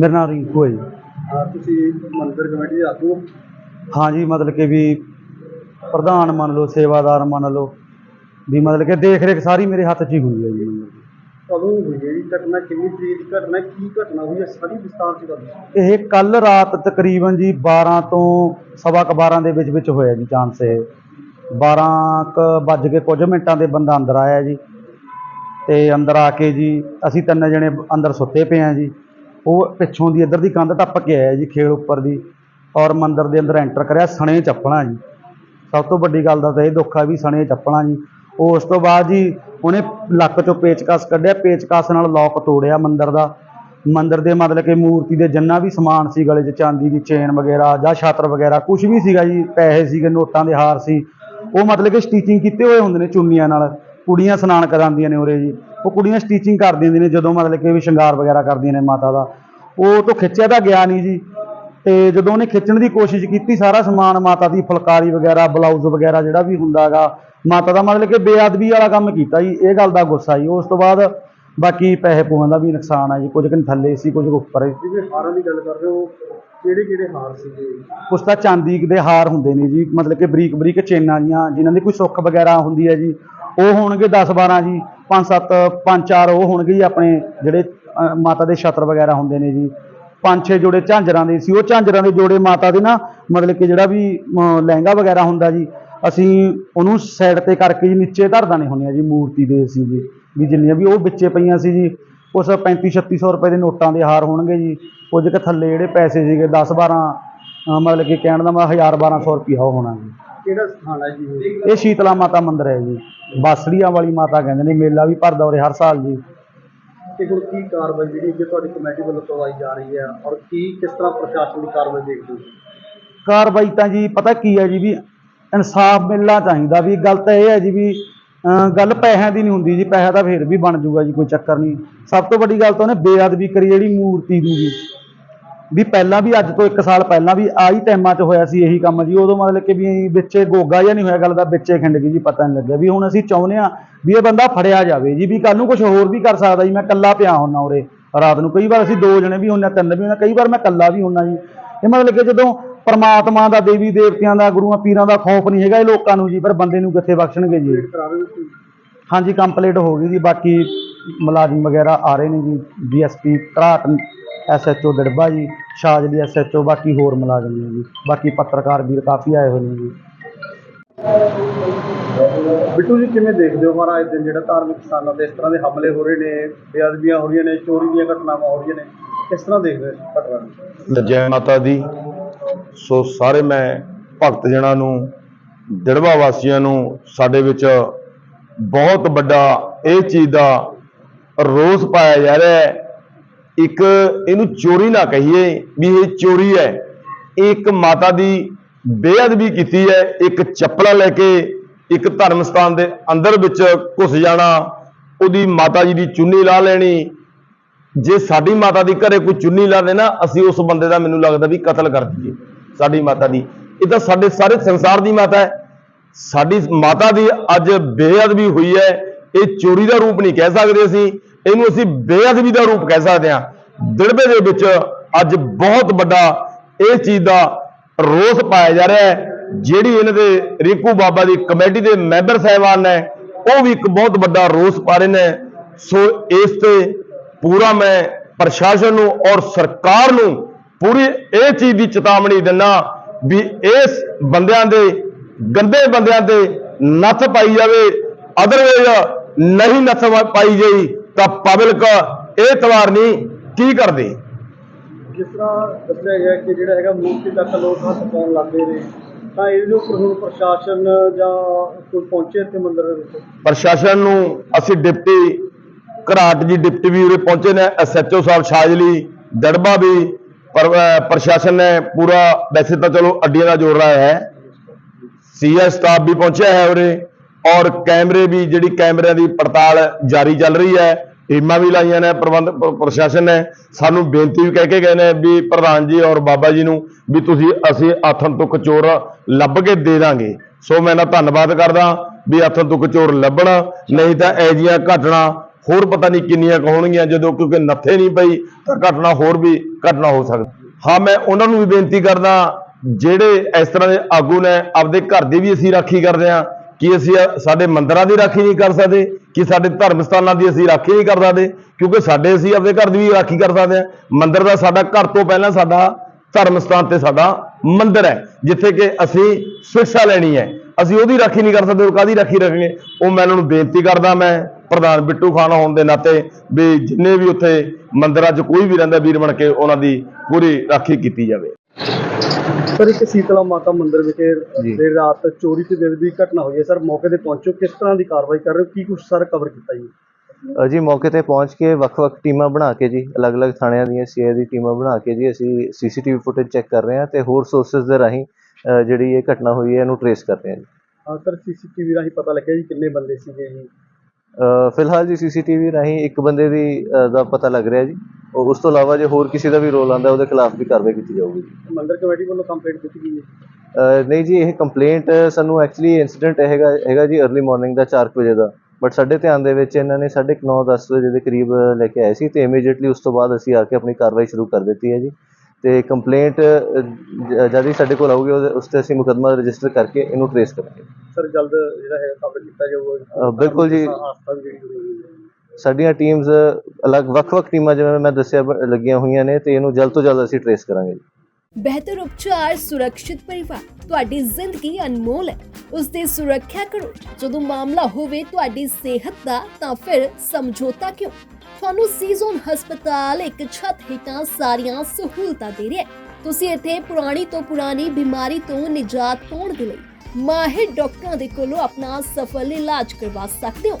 ਮੇਰਾ ਨਾਮ ਰਿੰਕੂ ਹੈ ਜੀ। ਤੁਸੀਂ ਮੰਦਿਰ ਕਮੇਟੀ ਦੇ ਆਗੂ ਹੋ? ਹਾਂ ਜੀ ਮਤਲਬ ਕਿ ਵੀ ਪ੍ਰਧਾਨ ਮੰਨ ਲਓ ਸੇਵਾਦਾਰ ਮੰਨ ਲਓ ਵੀ ਮਤਲਬ ਕਿ ਦੇਖ ਰੇਖ ਸਾਰੀ ਮੇਰੇ ਹੱਥ 'ਚ ਹੀ ਹੁੰਦੀ ਹੈ ਜੀ। ਮਤਲਬ ਕਿ। ਕਦੋਂ ਹੋਈ ਹੈ ਜੀ? ਘਟਨਾ ਕਿੰਨੀ ਤਰੀਕ ਦੀ ਘਟਨਾ ਕੀ ਘਟਨਾ ਹੋਈ ਹੈ? ਸਾਰੀ ਵਿਸਤਾਰ ਚ ਦੱਸੋ। ਇਹ ਕੱਲ ਰਾਤ ਤਕਰੀਬਨ ਜੀ 12 ਤੋਂ ਸਵਾ ਕੁ 12 ਦੇ ਵਿੱਚ ਵਿੱਚ ਹੋਇਆ ਜੀ ਚਾਂਸ ਇਹ। 12 ਕ ਵੱਜ ਕੇ ਕੁਝ ਮਿੰਟਾਂ ਦੇ ਬੰਦਾ ਅੰਦਰ ਆਇਆ ਜੀ। ਤੇ ਅੰਦਰ ਆ ਕੇ ਜੀ ਅਸੀਂ ਤਿੰਨ ਜਣੇ ਅੰਦਰ ਸੁੱਤੇ ਪਏ ਆ ਜੀ। ਉਹ ਪਿੱਛੋਂ ਦੀ ਇੱਧਰ ਦੀ ਕੰਧ ਟੱਪ ਕੇ ਆਇਆ ਜੀ ਖੇਲ ਉੱਪਰ ਦੀ ਔਰ ਮੰਦਿਰ ਦੇ ਅੰਦਰ ਐਂਟਰ ਕਰਿਆ ਸਣੇ ਚੱਪਲਾਂ ਜੀ। ਸਭ ਤੋਂ ਵੱਡੀ ਗੱਲ ਦਾ ਤਾਂ ਇਹ ਦੁੱਖ ਆ ਵੀ ਸਣੇ ਚੱਪਲਾਂ ਜੀ। ਉਸ ਤੋਂ ਬਾਅਦ ਜੀ ਉਹਨੇ ਲੱਕ ਚੋਂ ਪੇਚਕਸ ਕੱਢਿਆ ਪੇਚਕਸ ਨਾਲ ਲੋਕ ਤੋੜਿਆ ਮੰਦਿਰ ਦਾ। ਮੰਦਿਰ ਦੇ ਮਤਲਬ ਕਿ ਮੂਰਤੀ ਦੇ ਜਿੰਨਾ ਵੀ ਸਮਾਨ ਸੀ ਗਲੇ 'ਚ, ਚਾਂਦੀ ਦੀ ਚੇਨ ਵਗੈਰਾ ਜਾਂ ਛਾਤਰ ਵਗੈਰਾ ਕੁਝ ਵੀ ਸੀਗਾ ਜੀ, ਪੈਸੇ ਸੀਗੇ, ਨੋਟਾਂ ਦੇ ਹਾਰ ਸੀ। ਉਹ ਮਤਲਬ ਕਿ ਸਟੀਚਿੰਗ ਕੀਤੇ ਹੋਏ ਹੁੰਦੇ ਨੇ ਚੁੰਨੀਆਂ ਨਾਲ। ਕੁੜੀਆਂ ਇਸ਼ਨਾਨ ਕਰਾਉਂਦੀਆਂ ਨੇ ਉਰੇ ਜੀ। ਉਹ ਕੁੜੀਆਂ ਸਟੀਚਿੰਗ ਕਰ ਦਿੰਦੀਆਂ ਨੇ ਜਦੋਂ ਮਤਲਬ ਕਿ ਵੀ ਸ਼ਿੰਗਾਰ ਵਗੈਰਾ ਕਰਦੀਆਂ ਨੇ ਮਾਤਾ ਦਾ। ਉਹ ਤੋਂ ਖਿੱਚਿਆ ਤਾਂ ਗਿਆ ਨਹੀਂ ਜੀ। ਤੇ ਜਦੋਂ ਉਹਨੇ ਖਿੱਚਣ ਦੀ ਕੋਸ਼ਿਸ਼ ਕੀਤੀ ਸਾਰਾ ਸਮਾਨ ਮਾਤਾ ਦੀ ਫੁਲਕਾਰੀ ਵਗੈਰਾ ਬਲਾਊਜ਼ ਵਗੈਰਾ ਜਿਹੜਾ ਵੀ ਹੁੰਦਾਗਾ ਮਾਤਾ ਦਾ ਮਤਲਬ ਕਿ ਬੇਅਦਬੀ ਵਾਲਾ ਕੰਮ ਕੀਤਾ ਜੀ। ਇਹ ਗੱਲ ਦਾ ਗੁੱਸਾ ਜੀ। ਉਸ ਤੋਂ ਬਾਅਦ ਬਾਕੀ ਪੈਸੇ ਪੂਆਂ ਦਾ ਵੀ ਨੁਕਸਾਨ ਆ ਜੀ। ਕੁਝ ਕੁ ਥੱਲੇ ਸੀ ਕੁਝ ਉੱਪਰ। ਹੈ ਜਿਵੇਂ ਹਾਰਾਂ ਦੀ ਗੱਲ ਕਰ ਰਹੇ ਹੋ ਕਿਹੜੇ ਕਿਹੜੇ ਹਾਰ ਸੀਗੇ? ਕੁਛ ਤਾਂ ਚਾਂਦੀ ਦੇ ਹਾਰ ਹੁੰਦੇ ਨੇ ਜੀ। ਮਤਲਬ ਕਿ ਬਰੀਕ ਬਰੀਕ ਚੇਨਾਂ ਜੀਆਂ ਜਿਨ੍ਹਾਂ ਦੀ ਕੋਈ ਸੁੱਖ ਵਗੈਰਾ ਹੁੰਦੀ ਹੈ ਜੀ। ਉਹ ਹੋਣਗੇ 10 12 ਜੀ 5 7 5 4 ਉਹ ਹੋਣਗੇ ਜੀ ਆਪਣੇ ਜਿਹੜੇ ਮਾਤਾ ਦੇ ਛਤਰ ਵਗੈਰਾ ਹੁੰਦੇ ਨੇ ਜੀ। ਪੰਜ ਛੇ ਜੋੜੇ ਝਾਂਜਰਾਂ ਦੇ ਸੀ ਉਹ ਝਾਂਜਰਾਂ ਦੇ ਜੋੜੇ ਮਾਤਾ ਦੇ ਨਾ ਮਤਲਬ ਕਿ ਜਿਹੜਾ ਵੀ ਅ, ਲਹਿੰਗਾ ਵਗੈਰਾ ਹੁੰਦਾ ਜੀ ਅਸੀਂ ਉਹਨੂੰ ਸਾਈਡ ਤੇ ਕਰਕੇ ਜੀ ਨੀਚੇ ਧਰਦਾ ਨਹੀਂ ਹੁੰਦੀਆਂ ਜੀ ਮੂਰਤੀ ਦੇ ਸੀ ਜੀ ਵੀ ਜਿੰਨੀਆਂ ਵੀ ਉਹ ਵਿੱਚੇ ਪਈਆਂ ਸੀ ਜੀ ਉਸ 35 3600 ਰੁਪਏ ਦੇ ਨੋਟਾਂ ਦੇ ਹਾਰ ਹੋਣਗੇ ਜੀ। ਕੁਝ ਕੁ ਥੱਲੇ ਜਿਹੜੇ ਪੈਸੇ ਸੀਗੇ 10 12 ਅ, ਮਤਲਬ ਕਿ ਕਹਿਣ ਦਾ ਮੈਂ 1000 1200 ਰੁਪਇਆ ਉਹ ਹੋਣਾ ਜੀ। ਕਿਹੜਾ ਸਥਾਨ ਹੈ ਜੀ? ਇਹ ਸ਼ੀਤਲਾ ਮਾਤਾ ਮੰਦਿਰ ਹੈ ਜੀ। ਬਾਸੜੀਆਂ ਵਾਲੀ ਮਾਤਾ ਕਹਿੰਦੇ ਨੇ ਮੇਲਾ ਵੀ ਭਰਦਾ ਉਰੇ ਹਰ ਸਾਲ ਜੀ। ਤੇ ਹੁਣ ਕੀ ਕਾਰਵਾਈ ਜਿਹੜੀ ਕਿ ਤੁਹਾਡੀ ਕਮੇਟੀ ਵੱਲੋਂ ਕਰਵਾਈ ਜਾ ਰਹੀ ਹੈ ਔਰ ਕੀ ਕਿਸ ਤਰ੍ਹਾਂ ਪ੍ਰਸ਼ਾਸਨ ਦੀ ਕਾਰਵਾਈ ਦੇਖਦੇ ਹੋ? ਕਾਰਵਾਈ ਤਾਂ ਜੀ ਪਤਾ ਕੀ ਹੈ ਜੀ ਵੀ ਇਨਸਾਫ ਮਿਲਣਾ ਚਾਹੀਦਾ ਵੀ ਗੱਲ ਤਾਂ ਇਹ ਹੈ ਜੀ ਵੀ ਅਹ ਗੱਲ ਪੈਸਿਆਂ ਦੀ ਨਹੀਂ ਹੁੰਦੀ ਜੀ ਪੈਸਾ ਤਾਂ ਫੇਰ ਵੀ ਬਣ ਜਾਊਗਾ ਜੀ ਕੋਈ ਚੱਕਰ ਨਹੀਂ। ਸਭ ਤੋਂ ਵੱਡੀ ਗੱਲ ਤਾਂ ਉਹਨੇ ਬੇਅਦਬੀ ਕਰੀ ਜਿਹੜੀ ਮੂਰਤੀ ਦੀ ਜੀ। ਵੀ ਪਹਿਲਾਂ ਵੀ ਅੱਜ ਤੋਂ 1 ਸਾਲ ਪਹਿਲਾਂ ਵੀ ਆਹੀ ਟਾਈਮਾਂ 'ਚ ਹੋਇਆ ਸੀ ਇਹੀ ਕੰਮ ਜੀ, ਉਦੋਂ ਮਤਲਬ ਕਿ ਵੀ ਵਿੱਚੇ ਗੋਗਾ ਜਾਂ ਨਹੀਂ ਹੋਇਆ ਗੱਲ ਦਾ, ਵਿੱਚੇ ਖਿੰਡ ਗਈ ਜੀ, ਪਤਾ ਨਹੀਂ ਲੱਗਿਆ। ਵੀ ਹੁਣ ਅਸੀਂ ਚਾਹੁੰਦੇ ਆ ਵੀ ਇਹ ਬੰਦਾ ਫੜਿਆ ਜਾਵੇ ਜੀ, ਵੀ ਕੱਲ ਨੂੰ ਕੁਝ ਹੋਰ ਵੀ ਕਰ ਸਕਦਾ ਜੀ, ਮੈਂ ਇਕੱਲਾ ਪਿਆ ਹੁੰਨਾ ਉਰੇ ਰਾਤ ਨੂੰ। ਕਈ ਵਾਰ ਅਸੀਂ ਦੋ ਜਣੇ ਵੀ ਹੁੰਨੇ ਤਿੰਨ ਵੀ ਹੁੰਨੇ ਕਈ ਵਾਰ ਮੈਂ ਇਕੱਲਾ ਵੀ ਹੁੰਨਾ ਜੀ। ਇਹ ਮਤਲਬ ਕਿ ਜਦੋਂ ਪਰਮਾਤਮਾ ਦਾ, ਦੇਵੀ ਦੇਵਤਿਆਂ ਦਾ, ਗੁਰੂਆਂ ਪੀਰਾਂ ਦਾ ਖੌਫ ਨਹੀਂ ਹੈਗਾ ਇਹ ਲੋਕਾਂ ਨੂੰ ਜੀ, ਪਰ ਬੰਦੇ ਨੂੰ ਕਿੱਥੇ ਬਖਸ਼ਣਗੇ ਜੀ। ਹਾਂਜੀ, ਕੰਪਲੀਟ ਹੋ ਗਈ ਜੀ, ਬਾਕੀ ਮੁਲਾਜ਼ਮ ਵਗੈਰਾ ਆ ਰਹੇ ਨੇ ਜੀ, ਡੀਐਸਪੀ ਘਰਾਟ ਐਸਐਚਓ ਦੜਬਾ ਜੀ ਸ਼ਾਜਲੀ ਐਸਐਚਓ ਬਾਕੀ ਹੋਰ ਮੁਲਾਜ਼ਮ ਨੇ ਜੀ ਬਾਕੀ ਪੱਤਰਕਾਰ ਵੀਰ ਕਾਫੀ ਆਏ ਹੋਏ ਨੇ ਜੀ। ਬਿੱਟੂ ਜੀ ਕਿਵੇਂ ਦੇਖਦੇ ਹੋ ਮਹਾਰਾਜ ਦਿਨ ਜਿਹੜਾ ਧਾਰਮਿਕ ਸਥਾਨਾਂ ਤੇ ਇਸ ਤਰ੍ਹਾਂ ਦੇ ਹਮਲੇ ਹੋ ਰਹੇ ਨੇ ਬੇਅਦਬੀਆਂ ਹੋ ਰਹੀਆਂ ਨੇ ਚੋਰੀ ਦੀਆਂ ਘਟਨਾਵਾਂ ਹੋ ਰਹੀਆਂ ਨੇ ਕਿਸ ਤਰ੍ਹਾਂ ਦੇਖਦੇ ਹੋ ਘਟਨਾ ਨੂੰ? ਜੈ ਮਾਤਾ ਦੀ ਸੋ ਸਾਰੇ ਮੈਂ ਭਗਤ ਜਨਾਂ ਨੂੰ ਦਿੜਵਾ ਵਾਸੀਆਂ ਨੂੰ ਸਾਡੇ ਵਿੱਚ ਬਹੁਤ ਵੱਡਾ ਇਹ ਚੀਜ਼ ਦਾ ਰੋਸ ਪਾਇਆ ਜਾ ਰਿਹਾ ਹੈ ਇੱਕ ਇਹਨੂੰ ਚੋਰੀ ਨਾ ਕਹੀਏ ਵੀ ਇਹ ਚੋਰੀ ਹੈ। ਇਹ ਇੱਕ ਮਾਤਾ ਦੀ ਬੇਅਦਬੀ ਕੀਤੀ ਹੈ। ਇੱਕ ਚੱਪਲਾਂ ਲੈ ਕੇ ਇੱਕ ਧਰਮ ਸਥਾਨ ਦੇ ਅੰਦਰ ਵਿੱਚ ਘੁਸ ਜਾਣਾ, ਉਹਦੀ ਮਾਤਾ ਜੀ ਦੀ ਚੁੰਨੀ ਲਾ ਲੈਣੀ। ਜੇ ਸਾਡੀ ਮਾਤਾ ਦੀ ਘਰੇ ਕੋਈ ਚੁੰਨੀ ਲਾ ਦੇ ਨਾ ਅਸੀਂ ਉਸ ਬੰਦੇ ਦਾ ਮੈਨੂੰ ਲੱਗਦਾ ਵੀ ਕਤਲ ਕਰ ਦਈਏ, ਸਾਡੀ ਮਾਤਾ ਦੀ। ਇਹ ਤਾਂ ਸਾਡੇ ਸਾਰੇ ਸੰਸਾਰ ਦੀ ਮਾਤਾ ਹੈ। ਸਾਡੀ ਮਾਤਾ ਦੀ ਅੱਜ ਬੇਅਦਬੀ ਹੋਈ ਹੈ। ਇਹ ਚੋਰੀ ਦਾ ਰੂਪ ਨਹੀਂ ਕਹਿ ਸਕਦੇ ਅਸੀਂ। ਇਹਨੂੰ ਅਸੀਂ ਬੇਅਦਬੀ ਦਾ ਰੂਪ ਕਹਿ ਸਕਦੇ ਹਾਂ। ਦਿੜਬੇ ਦੇ ਵਿੱਚ ਅੱਜ ਬਹੁਤ ਵੱਡਾ ਇਹ ਚੀਜ਼ ਦਾ ਰੋਸ ਪਾਇਆ ਜਾ ਰਿਹਾ ਹੈ, ਜਿਹੜੀ ਇਹਨਾਂ ਦੇ ਰੀਕੂ ਬਾਬਾ ਦੀ ਕਮੇਟੀ ਦੇ ਮੈਂਬਰ ਸਾਹਿਬਾਨ ਨੇ, ਉਹ ਵੀ ਇੱਕ ਬਹੁਤ ਵੱਡਾ ਰੋਸ ਪਾ ਰਹੇ ਨੇ। ਸੋ ਇਸ ਤੇ ਪੂਰਾ ਮੈਂ ਪ੍ਰਸ਼ਾਸਨ ਨੂੰ ਔਰ ਸਰਕਾਰ ਨੂੰ ਪੂਰੀ ਇਹ ਚੀਜ਼ ਦੀ ਚੇਤਾਵਨੀ ਦਿੰਦਾ ਵੀ ਇਸ ਬੰਦਿਆਂ ਦੇ, ਗੰਦੇ ਬੰਦਿਆਂ ਤੇ ਨੱਥ ਪਾਈ ਜਾਵੇ। ਅਦਰਵਾਈਜ਼ ਨਹੀਂ ਨੱਥ ਪਾਈ ਗਈ। ਤਾਂ ਪਬਲਿਕ ਇਹ ਤਵਾਰ ਨਹੀਂ ਕੀ ਕਰਦੇ? ਜਿਸ ਤਰ੍ਹਾਂ ਦੱਸਿਆ ਗਿਆ ਕਿ ਜਿਹੜਾ ਹੈਗਾ ਮੂਰਤੀ ਤੱਕ ਲੋਕ ਹੱਥ ਪਾਉਣ ਲੱਗੇ ਨੇ ਤਾਂ ਇਹਦੇ ਉੱਪਰ ਹੁਣ ਪ੍ਰਸ਼ਾਸਨ ਜਾਂ ਕੋਈ ਪਹੁੰਚੇ ਇੱਥੇ ਮੰਦਿਰ ਦੇ ਵਿੱਚ? ਪ੍ਰਸ਼ਾਸਨ ਨੂੰ ਅਸੀਂ ਡਿਪਟੀ ਘਰਾਟ ਜੀ ਡਿਪਟੀ ਵੀ ਉਰੇ ਪਹੁੰਚੇ ਨੇ ਐਸਐਚਓ ਸਾਹਿਬ ਸ਼ਾਜਲੀ ਦੜਬਾ ਵੀ ਪ੍ਰਸ਼ਾਸਨ ਨੇ ਪੂਰਾ ਵੈਸੇ ਤਾਂ ਚਲੋ ਅੱਡੀਆਂ ਦਾ ਜੋੜ ਰਿਹਾ ਹੈ। ਸੀਐਸ ਸਟਾਫ ਵੀ ਪਹੁੰਚਿਆ ਹੈ ਉਰੇ। ਔਰ ਕੈਮਰੇ ਵੀ, ਜਿਹੜੀ ਕੈਮਰਿਆਂ ਦੀ ਪੜਤਾਲ ਜਾਰੀ ਚੱਲ ਰਹੀ ਹੈ, ਟੀਮਾਂ ਵੀ ਲਾਈਆਂ ਨੇ, ਪ੍ਰਬੰਧ ਪ੍ਰਸ਼ਾਸਨ ਨੇ। ਸਾਨੂੰ ਬੇਨਤੀ ਵੀ ਕਹਿ ਕੇ ਗਏ ਨੇ ਵੀ ਪ੍ਰਧਾਨ ਜੀ ਔਰ ਬਾਬਾ ਜੀ ਨੂੰ ਵੀ ਤੁਸੀਂ ਅਸੀਂ ਆਥਨ ਤੁਕ ਚੋਰ ਲੱਭ ਕੇ ਦੇ ਦਾਂਗੇ। ਸੋ ਮੈਂ ਨਾ ਧੰਨਵਾਦ ਕਰਦਾ ਵੀ ਆਥਨ ਤੁਕ ਚੋਰ ਲੱਭਣ, ਨਹੀਂ ਤਾਂ ਇਹ ਜੀਆਂ ਘਟਨਾ ਹੋਰ ਪਤਾ ਨਹੀਂ ਕਿੰਨੀਆਂ ਕੁ ਹੋਣਗੀਆਂ, ਜਦੋਂ ਕਿਉਂਕਿ ਨੱਥੇ ਨਹੀਂ ਪਈ, ਤਾਂ ਘਟਨਾ ਹੋਰ ਵੀ ਘਟਨਾ ਹੋ ਸਕਦੀ। ਹਾਂ, ਮੈਂ ਉਹਨਾਂ ਨੂੰ ਵੀ ਬੇਨਤੀ ਕਰਦਾ, ਜਿਹੜੇ ਇਸ ਤਰ੍ਹਾਂ ਦੇ ਆਗੂ ਨੇ, ਆਪਦੇ ਘਰ ਦੀ ਵੀ ਅਸੀਂ ਰਾਖੀ ਕਰਦੇ ਹਾਂ। ਕਿ ਅਸੀਂ ਸਾਡੇ ਮੰਦਰਾਂ ਦੀ ਰਾਖੀ ਨਹੀਂ ਕਰ ਸਕਦੇ, ਕਿ ਸਾਡੇ ਧਰਮ ਸਥਾਨਾਂ ਦੀ ਅਸੀਂ ਰਾਖੀ ਨਹੀਂ ਕਰ ਸਕਦੇ, ਕਿਉਂਕਿ ਸਾਡੇ ਅਸੀਂ ਆਪਣੇ ਘਰ ਦੀ ਵੀ ਰਾਖੀ ਕਰ ਸਕਦੇ ਹਾਂ। ਮੰਦਰ ਦਾ ਸਾਡਾ ਘਰ ਤੋਂ ਪਹਿਲਾਂ ਸਾਡਾ ਧਰਮ ਸਥਾਨ ਤੇ ਸਾਡਾ ਮੰਦਰ ਹੈ, ਜਿੱਥੇ ਕਿ ਅਸੀਂ ਸਿੱਖਿਆ ਲੈਣੀ ਹੈ। ਅਸੀਂ ਉਹਦੀ ਰਾਖੀ ਨਹੀਂ ਕਰ ਸਕਦੇ, ਉਹ ਕਾਦੀ ਰਾਖੀ ਰੱਖਾਂਗੇ ਉਹ ਮੈਂ ਇਹਨਾਂ ਨੂੰ ਬੇਨਤੀ ਕਰਦਾ ਮੈਂ, ਪ੍ਰਧਾਨ ਬਿੱਟੂ ਖਾਨ ਹੋਣ ਦੇ ਨਾਤੇ, ਵੀ ਜਿੰਨੇ ਵੀ ਉੱਥੇ ਮੰਦਰਾਂ 'ਚ ਕੋਈ ਵੀ ਰਹਿੰਦਾ ਵੀਰ ਬਣ ਕੇ, ਉਹਨਾਂ ਦੀ ਪੂਰੀ ਰਾਖੀ ਕੀਤੀ ਜਾਵੇ। ਸਰ ਇੱਕ ਸੀਤਲਾ ਮਾਤਾ ਮੰਦਿਰ ਵਿਖੇ ਦੇਰ ਰਾਤ ਚੋਰੀ ਤੇ ਦਿਲ ਦੀ ਘਟਨਾ ਹੋਈ ਹੈ। ਸਰ ਮੌਕੇ ਤੇ ਪਹੁੰਚੋ। ਕਿਸ ਤਰ੍ਹਾਂ ਦੀ ਕਾਰਵਾਈ ਕਰ ਰਹੇ ਹੋ? ਕੀ ਕੁਝ ਸਰ ਕਵਰ ਕੀਤਾ ਜੀ? ਅ, ਜੀ ਮੌਕੇ ਤੇ ਪਹੁੰਚ ਕੇ ਵੱਖ-ਵੱਖ ਟੀਮਾਂ ਬਣਾ ਕੇ ਜੀ ਅਲੱਗ-ਅਲੱਗ ਥਾਣਿਆਂ ਦੀਆਂ ਸੀਆਈ ਦੀ ਟੀਮਾਂ ਬਣਾ ਕੇ ਜੀ ਅਸੀਂ ਸੀਸੀਟੀਵੀ ਫੁਟੇਜ ਚੈੱਕ ਕਰ ਰਹੇ ਹਾਂ ਤੇ ਹੋਰ ਸੋਰਸਸ ਦੇ ਰਾਹੀਂ ਅ, ਜਿਹੜੀ ਇਹ ਘਟਨਾ ਹੋਈ ਹੈ ਇਹਨੂੰ ਟਰੇਸ ਕਰ ਰਹੇ ਹਾਂ ਜੀ। ਹਾਂ ਸਰ ਸੀਸੀਟੀਵੀ ਰਾਹੀਂ ਪਤਾ ਲੱਗਿਆ ਜੀ ਕਿੰਨੇ ਬੰਦੇ ਸੀਗੇ ਜੀ? ਅ, ਫਿਲਹਾਲ ਜੀ ਸੀਸੀਟੀਵੀ ਰਾਹੀਂ ਇੱਕ ਬੰਦੇ ਦੀ ਅ, ਦਾ ਪਤਾ ਲੱਗ ਰਿਹਾ ਜੀ। ਉਸ ਤੋਂ ਇਲਾਵਾ ਜੇ ਹੋਰ ਕਿਸੇ ਦਾ ਵੀ ਰੋਲ ਆਂਦਾ ਉਹਦੇ ਖਿਲਾਫ ਵੀ ਕਾਰਵਾਈ ਕੀਤੀ ਜਾਊਗੀ। ਮੰਦਿਰ ਕਮੇਟੀ ਵੱਲੋਂ ਕੰਪਲੇਂਟ ਦਿੱਤੀ ਗਈ ਹੈ? ਨਹੀਂ ਜੀ ਇਹ ਕੰਪਲੇਂਟ ਸਾਨੂੰ ਐਕਚੁਅਲੀ ਇਨਸੀਡੈਂਟ ਹੈਗਾ ਹੈਗਾ ਜੀ अर्ਲੀ ਮਾਰਨਿੰਗ ਦਾ 4 ਵਜੇ ਦਾ। ਬਟ ਸਾਡੇ ਧਿਆਨ ਦੇ ਵਿੱਚ ਇਹਨਾਂ ਨੇ 9:30 10 ਵਜੇ ਦੇ ਕਰੀਬ ਲੈ ਕੇ ਆਏ ਸੀ ਤੇ ਇਮੀਡੀਏਟਲੀ ਉਸ ਤੋਂ ਬਾਅਦ ਅਸੀਂ ਆ ਕੇ ਆਪਣੀ ਕਾਰਵਾਈ ਸ਼ੁਰੂ ਕਰ ਦਿੱਤੀ ਹੈ ਜੀ। ਤੇ ਕੰਪਲੇਂਟ ਜਦ ਹੀ ਸਾਡੇ ਕੋਲ ਆਊਗੀ ਉਸ ਤੇ ਅਸੀਂ ਮੁਕੱਦਮਾ ਰਜਿਸਟਰ ਕਰਕੇ ਇਹਨੂੰ ਟਰੇਸ ਕਰਾਂਗੇ। ਸਰ ਜਲਦ ਜਿਹੜਾ ਹੈ ਕਵਰ ਕੀਤਾ ਜਾਊਗਾ। ਬਿਲਕੁਲ ਜੀ। ਸਾਡੀਆਂ ਟੀਮਸ ਅਲੱਗ, ਵੱਖ-ਵੱਖ ਟੀਮਾਂ ਜਿਵੇਂ ਮੈਂ ਦੱਸਿਆ ਲੱਗੀਆਂ ਹੋਈਆਂ ਨੇ ਤੇ ਇਹਨੂੰ ਜਲਦ ਤੋਂ ਜਲਦ ਅਸੀਂ ਟਰੇਸ ਕਰਾਂਗੇ ਬਿਹਤਰ ਉਪਚਾਰ, ਸੁਰੱਖਿਅਤ ਪਰਿਵਾਰ, ਤੁਹਾਡੀ ਜ਼ਿੰਦਗੀ ਅਨਮੋਲ ਹੈ। ਉਸ ਦੀ ਸੁਰੱਖਿਆ ਕਰੋ। ਜਦੋਂ ਮਾਮਲਾ ਹੋਵੇ ਤੁਹਾਡੀ ਸਿਹਤ ਦਾ, ਤਾਂ ਫਿਰ ਸਮਝੌਤਾ ਕਿਉਂ? ਤੁਹਾਨੂੰ ਸੀਜ਼ਨ ਹਸਪਤਾਲ ਇੱਕ ਛੱਤ ਹੇਠਾਂ ਸਾਰੀਆਂ ਸਹੂਲਤਾਂ ਦੇ ਰਿਹਾ ਹੈ। ਤੁਸੀਂ ਇੱਥੇ ਪੁਰਾਣੀ ਤੋਂ ਪੁਰਾਣੀ ਬਿਮਾਰੀ ਤੋਂ ਨਿਜਾਤ ਪਾਉਣ ਦੇ ਲਈ ਮਾਹਿਰ ਡਾਕਟਰਾਂ ਦੇ ਕੋਲੋਂ ਆਪਣਾ ਸਫਲ ਇਲਾਜ ਕਰਵਾ ਸਕਦੇ ਹੋ।